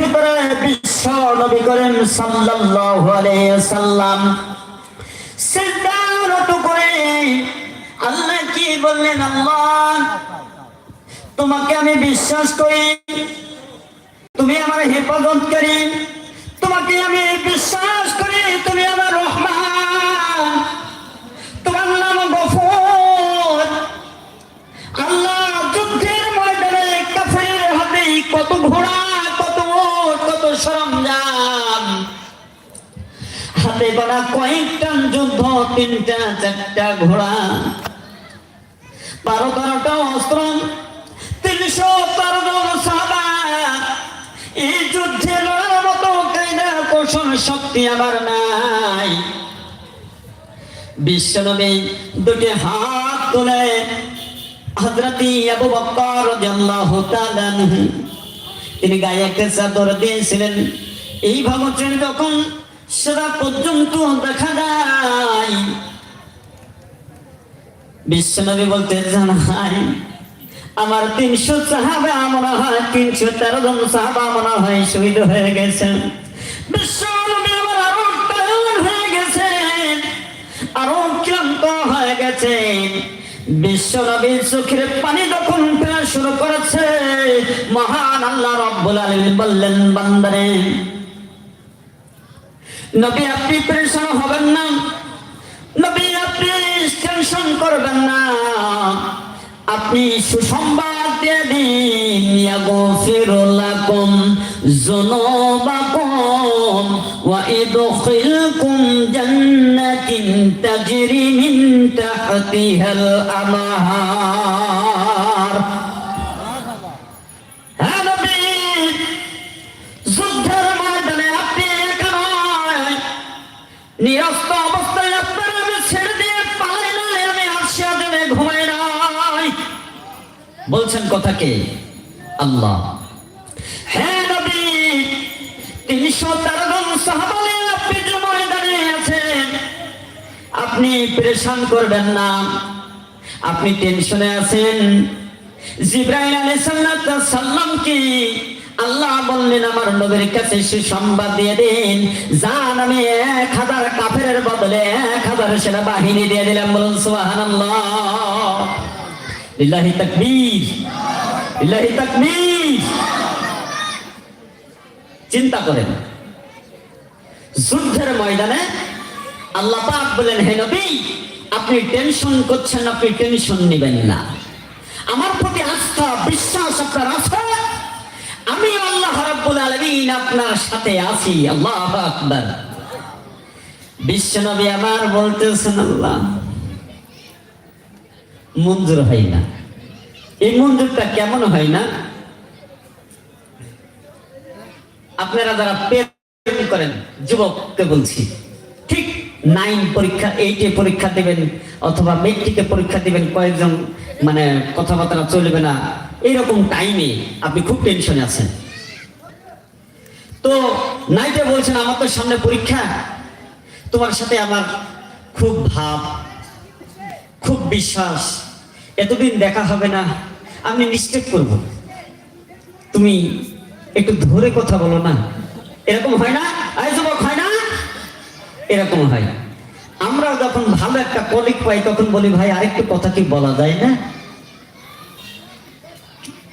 ভিতরে বিশ্ব নবী করেন সাল্লাল্লাহু আলাইহি সিজদারত করে আল্লাহ কি বললেন, আল্লাহ, তোমাকে আমি বিশ্বাস করি, তুমি আমার হেফাজতকারী, তোমাকে আমি বিশ্বাস করি, তুমি আমার রহমান। হাতে গড়া কয়েকটা যুদ্ধ, তিনটা, চারটা ঘোড়া। বারো তেরোটা অস্ত্র, তিনশো তেরো জন এই যুদ্ধে লড়ার মতো কায়দা, কৌশল, শক্তি আমার নাই। দুটি হাত তুলে হযরতি আবু তাআলা তিনি গায়ে একটা চাদর দিয়েছিলেন। এই ভাবছেন যখন সেটা পর্যন্ত দেখা যায় বিশ্বনবী বলতে জানাই, আমার তিনশো সাহাবা মনে হয়, তিনশো তেরো জন সাহাবা মনে হয় শহীদ হয়ে গেছেন। বিশ্বনবী আরও হয়ে গেছেন আরও ক্লান্ত হয়ে গেছেন। বিশ্বনবীর চোখের পানি যখন ফেরা শুরু করেছে, মহান আল্লাহ রব্বুল আলামিন বললেন, বান্দারে নবী, আপনি পরেশান হবেন না। নবী, আপনি টেনশন করবেন না। আপনি সুসংবাদ দিয়ে দিন, ইয়াগফিরু লাকুম যুনুবাকুম ওয়া ইদখিলকুম জান্নাতিন তাজরি মিন তাহতিহাল আনহার নিরস্ত অবস্থায় আপনার আমি ছেড়ে দিয়ে পালাই নাই আমি আসিয়া দেবে ঘুমাই নাই। বলছেন কথা কে? আল্লাহ। হ্যাঁ নবী, তিনশো তেরো জন সাহাবালে আপনি যে ময়দানে আছেন, আপনি পরেশান করবেন না। আপনি টেনশনে আছেন। জিব্রাইল আলাইহিস সালাম কি? আল্লাহ বললেন, আমার নবীর কাছে সে সংবাদ দিয়ে দিন। জান আমি এক হাজার কাফের বদলে এক হাজার সেনা বাহিনী দিয়ে দিলাম। বলুন, সুবহানাল্লাহ। লিল্লাহি তাকবীর। চিন্তা করেন, যুদ্ধের ময়দানে আল্লাহ পাক বলেন হে নবী, আপনি টেনশন করছেন, আপনি টেনশন নেবেন না। আমার প্রতি আস্থা, বিশ্বাস আপনার আছে? আমি আল্লাহ রাব্বুল আলামিন আপনার সাথে আছি, আল্লাহু আকবার। বিশ্বনবী আমার বলতেছেন, আল্লাহ, মঞ্জুর হয় না। এই মঞ্জুরটা কেমন হয় না? আপনারা যারা প্রেম করেন, যুবককে বলছি, ঠিক নাইন পরীক্ষা এইটে পরীক্ষা দেবেন, অথবা মেট্রিকে পরীক্ষা দিবেন, কয়েকজন মানে কথাবার্তা চলবে না। এইরকম টাইমে আপনি খুব টেনশনে আছেন। তো নাইটে বলছেন, আমার তো সামনে পরীক্ষা। তোমার সাথে আমার খুব ভাব, খুব বিশ্বাস। এতদিন দেখা হবে না। আমি নিশ্চিত করব। তুমি একটু ধরে কথা বলো না। এরকম হয় না? যুবক, হয় না? এরকম হয়। আমরা যখন ভালো একটা কলিক পাই, তখন বলি, ভাই, আরেকটু কথা কি বলা যায় না?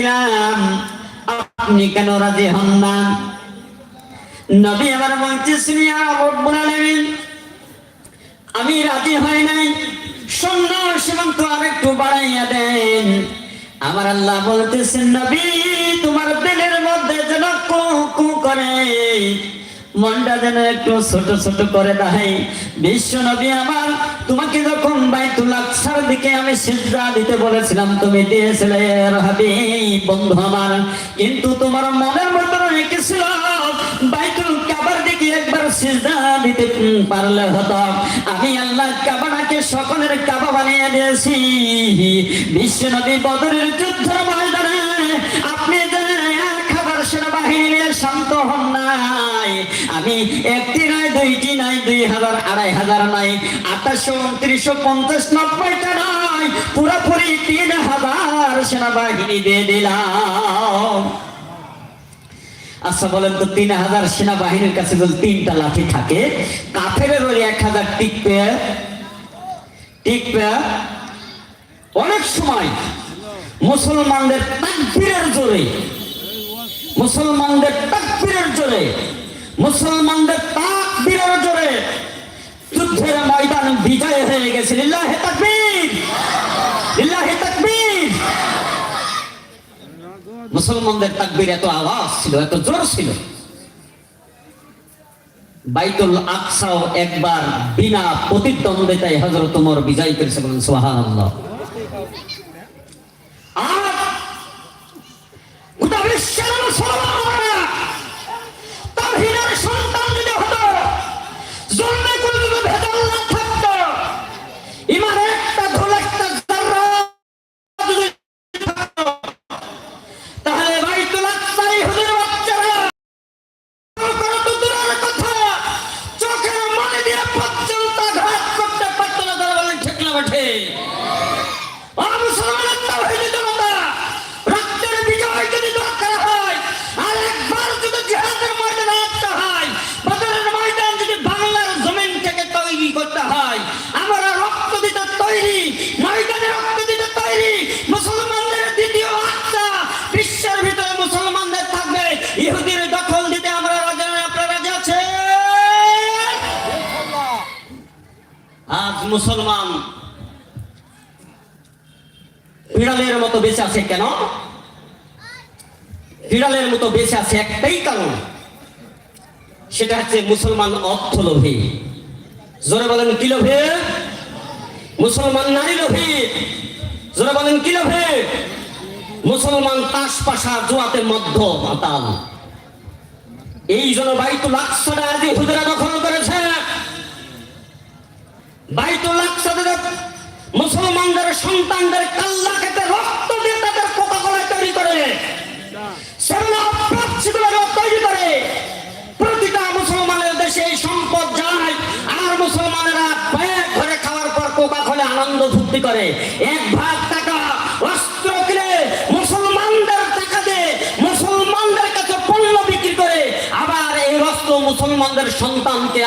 দিলাম আপনি কেন রাজি হন না? নবী আবার বলছে আমি রাজি হই নাই। সুন্দর সীমান্ত আর একটু বাড়াইয়া দেন। আমার আল্লাহ বলতেছেন, নবী, তোমার দিলের মধ্যে যেন কু কু করে মনটা যেন একটু ছোট ছোট করে দেয় বিশ্ব নবী আমার, তোমাকে যখন বাইতুল আকসার দিকে আমি সিজদা দিতে বলেছিলাম, তুমি দিয়েছিলে রহাবি বন্ধু আমার। কিন্তু তোমার মনের মধ্যে রেখেছিল সিজদা দিতে পারলে হতো। আমি আল্লাহ সকলের কাবা বানিয়ে দিয়েছি। বিশ্ব নদী বদরের যুদ্ধের ময়দানে আপনি সেনাবাহিনী শান্ত হন নাই। আমি একটি নয় দুইটি নয় দুই হাজার, আড়াই হাজার নয় আঠাশশো উনত্রিশশো পঞ্চাশ, নব্বইটা নয় পুরোপুরি তিন হাজার সেনাবাহিনী দিয়ে দিলাম। আচ্ছা বলেন তো, তিন হাজার সেনাবাহিনীর কাছে যদি তিনটা লাঠি থাকে, কাফের ওই এক হাজার টিকবে? টিকবে? অনেক সময় মুসলমানদের তাকবীরের জোরে মুসলমানদের তাকবীরের জোরে, মুসলমানদের তাকবীরের জোরে যুদ্ধের ময়দান বিজয় হয়ে গেছে। লিল্লাহে তাকবীর লিল্লাহে তাকবীর। মুসলমানদের তাকবীর এত আওয়াজ ছিল, এত জোর ছিল। বাইতুল আকসাও একবার বিনা প্রতিদ্বন্দ্বিতায় হজরত ওমর বিজয় করেছে বলেন, সুবহানাল্লাহ। মুসলমান। বিড়ালের মতো বেঁচে আছে কেন? বিড়ালের মতো বেঁচে আছে একটাই কারণ। সেটা হচ্ছে মুসলমান অর্থ লোভী জোরে বলেন, কি লোভে? মুসলমান নারী লোভী। জোরে বলেন, কি লোভে? মুসলমান তাস পাশা জোয়াতে মধ্য মাতাল এই জন্য বাইতুল আকসাটা আজ হুজুরা দখল বাইতুল আকসাদের মুসলমানদের সন্তানদের কাল্লা খেতে রক্ত দিয়ে তাদের কোকা কোলা তৈরি করে। তৈরি করে। প্রতিটা মুসলমানের দেশে এই সম্পদ যায়। আর মুসলমানেরা ব্যাগ ঘরে খাওয়ার পর কোকা খোলে আনন্দ ফুর্তি করে। এক ভাগ টাকা অস্ত্র কিনে মুসলমানদের টাকা মুসলমানদের কাছে পণ্য বিক্রি করে। আবার এই অস্ত্র মুসলমানদের সন্তানকে